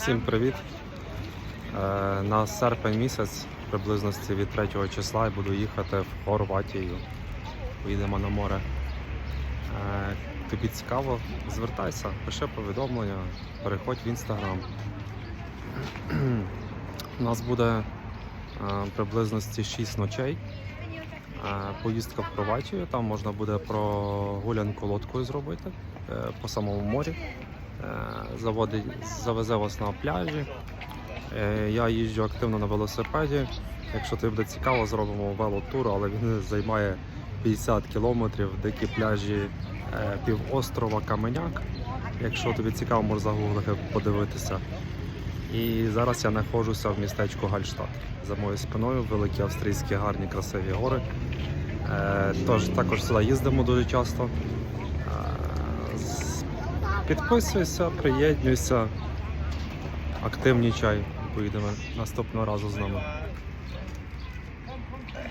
Всім привіт! Е, На серпень місяць, приблизно від 3 числа, я буду їхати в Хорватію. Поїдемо на море. Е, Тобі цікаво, звертайся, пиши повідомлення, переходь в інстаграм. У нас буде е, приблизно 6 ночей. Поїздка в Хорватію, там можна буде прогулянку лодкою зробити по самому морі. Заводить, завезе вас на пляжі. Е, Я їжджу активно на велосипеді. Якщо тобі буде цікаво, зробимо велотур, але він займає 50 кілометрів, дикі пляжі е, півострова Каменяк. Якщо тобі цікаво, можеш загуглити подивитися. І зараз я знаходжуся в містечку Гальштадт. За моєю спиною великі австрійські гарні красиві гори. Е, Тож також сюди їздимо дуже часто. Підписуйся, приєднуйся, активнічай, поїдемо наступного разу з нами.